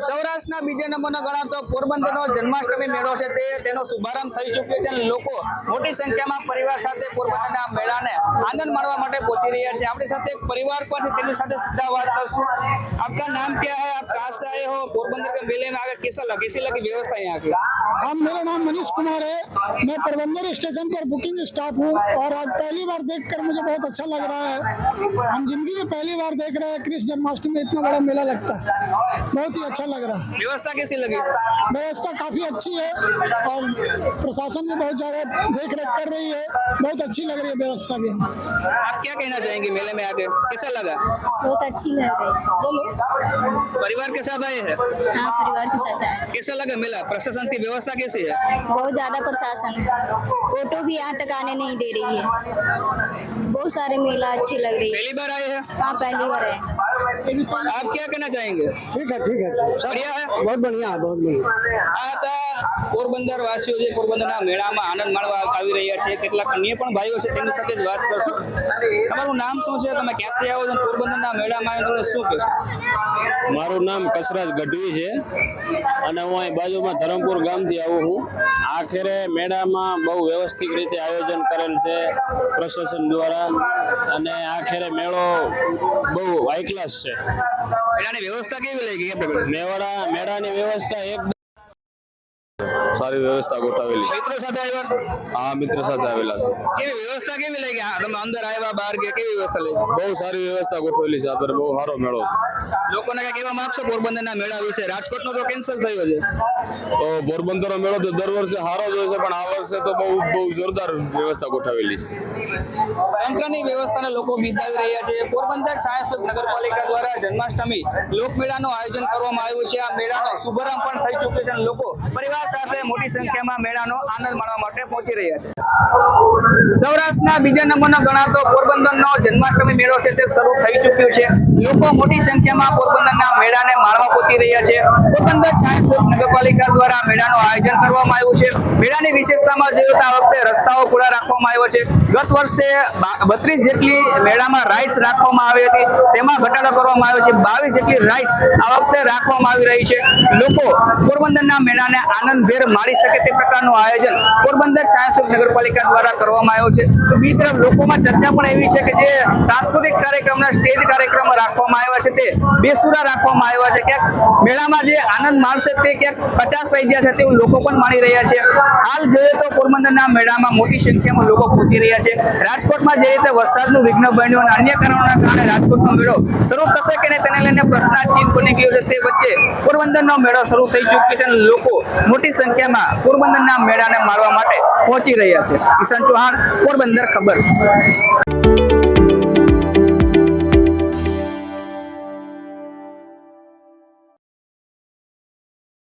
સૌરાષ્ટ્રના બીજા નંબરનો ગણાતો પોરબંદરનો જન્માષ્ટમી મેળો છે તે તેનો શુભારંભ થઈ ચૂક્યો છે અને લોકો મોટી સંખ્યામાં પરિવાર સાથે પોરબંદરના મેળાને આનંદ માણવા માટે પહોંચી રહ્યા છે આપણી સાથે એક પરિવાર પણ છે તેની સાથે સીધા વાત કરશું આપકા નામ ક્યા હૈ આપ કહાં સે આયે હો પોરબંદર કે મેલે में आगे कैसा लगी कैसी लगी व्यवस्था यहाँ की हम मेरा नाम मनीष कुमार है मैं प्रबंधर स्टेशन पर बुकिंग स्टाफ हूँ और आज पहली बार देखकर मुझे बहुत अच्छा लग रहा है हम ज़िंदगी में पहली बार देख रहे हैं कृष्ण जन्माष्टमी इतना बड़ा मेला लगता है बहुत ही अच्छा लग रहा। है व्यवस्था कैसी लगी? व्यवस्था काफ़ी अच्छी है और प्रशासन भी बहुत ज़्यादा देख रेख कर रही है। बहुत अच्छी लग रही है व्यवस्था भी। आप क्या कहना चाहेंगे मेले में आगे कैसा लगा? बहुत अच्छी लग रही परिवार के साथ आए हैं हाँ परिवार के साथ आए कैसा लगा मेला प्रशासन की व्यवस्था कैसी है बहुत ज्यादा प्रशासन है ऑटो भी यहाँ तक आने नहीं दे रही है बहुत सारे मेला अच्छी लग रही है पहली बार आए हैं हाँ पहली बार है आप क्या कहना चाहेंगे ठीक है ठीक है बढ़िया है बहुत बढ़िया है बहुत बढ़िया આ હતા પોરબંદર વાસીઓ જે પોરબંદરના મેળામાં આનંદ માણવા આવી રહ્યા છે કેટલાક અન્ય પણ ભાઈઓ છે તેમની સાથે જ વાત કરશું તમારું નામ શું છે તમે ક્યાંથી આવો છો અને પોરબંદરના મેળામાં તમે શું કહેશો? મારું નામ કસરાજ ગઢવી છે અને હું અહીં બાજુમાં ધરમપુર ગામથી આવું છું. આખરે મેળામાં બહુ વ્યવસ્થિત રીતે આયોજન કરેલ છે પ્રશાસન દ્વારા અને આખરે મેળો બહુ હાઈ ક્લાસ છે. મેળાની વ્યવસ્થા કેવી લઈ ગઈ મેળા મેળાની વ્યવસ્થા એક સારી વ્યવસ્થા ગોઠવેલી. મિત્રો સાથે આવ્યા? હા મિત્ર સાથે આવેલા છે. કેવી વ્યવસ્થા કેવી લઈ ગયા તમે અંદર આવ્યા બહાર ગયા કેવી વ્યવસ્થા લઈ બહુ સારી વ્યવસ્થા ગોઠવેલી છે. આપણે બહુ સારો મેળો છે. લોકોને કઈ કહેવા માંગશો પોરબંદરના મેળા વિશે? રાજકોટનો તો કેન્સલ થયો છે. તો પોરબંદરનો મેળો તો દર વર્ષે સારો જ હોય છે પણ આ વર્ષે તો બહુ બહુ જોરદાર વ્યવસ્થા ગોઠવેલી છે. તંત્રની વ્યવસ્થાને લોકો બિરદાવી રહ્યા છે. પોરબંદર છાયાસુદ નગરપાલિકા દ્વારા જન્માષ્ટમી લોકમેળાનું આયોજન કરવામાં આવ્યું છે. આ મેળાનો શુભારંભ પણ થઈ ચૂક્યો છે અને લોકો પરિવાર સાથે મોટી સંખ્યામાં મેળાનો આનંદ માણવા માટે પહોંચી રહ્યા છે. સૌરાષ્ટ્રના બીજા નંબરનો ગણાતો પોરબંદરનો જન્માષ્ટમી મેળો છે તે શરૂ થઈ ચૂક્યો છે. લોકો મોટી સંખ્યામાં પોરબંદરના મેળાને માણવા પહોંચી રહ્યા છે. પોરબંદર છાયાસુખ નગરપાલિકા દ્વારા મેળાનું આયોજન કરવામાં આવ્યું છે. મેળાની વિશેષતામાં જોયું તો આ વખતે રસ્તાઓ ખુલ્લા રાખવામાં આવ્યો છે. ગત વર્ષે બત્રીસ જેટલી મેળામાં રાઇડ્સ રાખવામાં આવી હતી. તેમાં ઘટાડો કરવામાં આવ્યો છે. બાવીસ જેટલી રાઇડ્સ આ વખતે રાખવામાં આવી રહી છે. લોકો પોરબંદરના મેળાને આનંદભેર માણી શકે તે પ્રકારનું આયોજન પોરબંદર છાયાસુખ નગરપાલિકા દ્વારા કરવામાં આવ્યો છે. તો બીજી તરફ લોકોમાં ચર્ચા પણ એવી છે કે જે સાંસ્કૃતિક કાર્યક્રમના સ્ટેજ કાર્યક્રમ રાખવામાં આવ્યા છે તે બેસુરા રાખવામાં આવ્યા છે. ક્યાંક મેળામાં જે આનંદ માણશે તે ક્યાંક પચાસ રહી ગયા છે તેવું લોકો પણ માણી રહ્યા છે. હાલ જોઈએ તો પોરબંદરના મેળામાં મોટી સંખ્યામાં લોકો પહોંચી રહ્યા છે. રાજકોટમાં જે રીતે વરસાદનું વિઘ્ન બન્યું અને અન્ય કારણોના કારણે રાજકોટનો મેળો શરૂ થશે કે તેને લઈને પ્રશ્નાર્થચિહ્ન બની ગયો છે તે વચ્ચે પોરબંદરનો મેળો શરૂ થઈ ચૂક્યો છે અને લોકો મોટી સંખ્યામાં પોરબંદરના મેળાને મારવા માટે પહોંચી રહ્યા છે. કિશન ચૌહાણ, પોરબંદર ખબર.